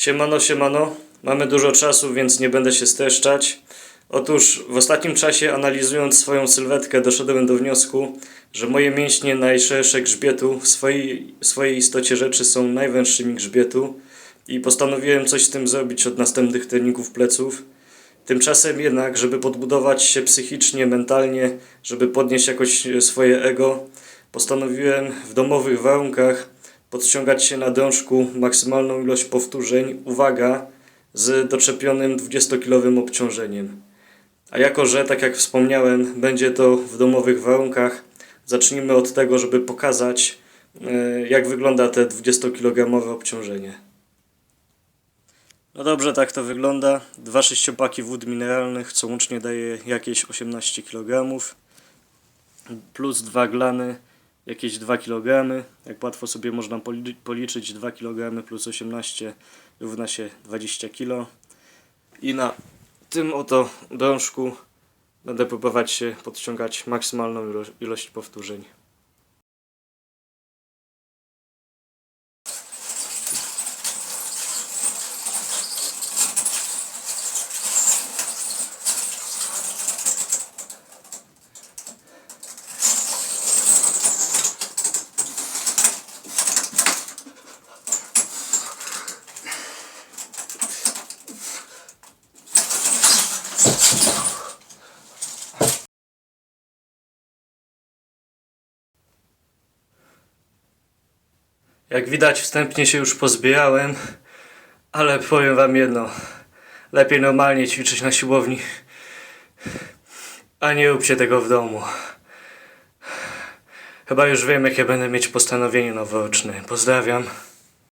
Siemano, siemano. Mamy dużo czasu, więc nie będę się streszczać. Otóż w ostatnim czasie analizując swoją sylwetkę doszedłem do wniosku, że moje mięśnie najszersze grzbietu w swojej, swojej istocie rzeczy są najwęższymi grzbietu i postanowiłem coś z tym zrobić od następnych treningów pleców. Tymczasem jednak, żeby podbudować się psychicznie, mentalnie, żeby podnieść jakoś swoje ego, postanowiłem w domowych warunkach podciągać się na drążku maksymalną ilość powtórzeń, uwaga, z doczepionym 20-kilowym obciążeniem. A jako, że tak jak wspomniałem, będzie to w domowych warunkach, zacznijmy od tego, żeby pokazać, e, jak wygląda te 20-kilogramowe obciążenie. No dobrze, tak to wygląda. Dwa sześciopaki wód mineralnych, co łącznie daje jakieś 18 kg. Plus dwa glany, jakieś 2 kg. Jak łatwo sobie można poli- policzyć, 2 kg plus 18 równa się 20 kg. I na tym oto drążku będę próbować się podciągać maksymalną ilo- ilość powtórzeń. Jak widać, wstępnie się już pozbierałem, ale powiem wam jedno. Lepiej normalnie ćwiczyć na siłowni, a nie róbcie tego w domu. Chyba już wiem, jakie będę mieć postanowienie noworoczne. Pozdrawiam.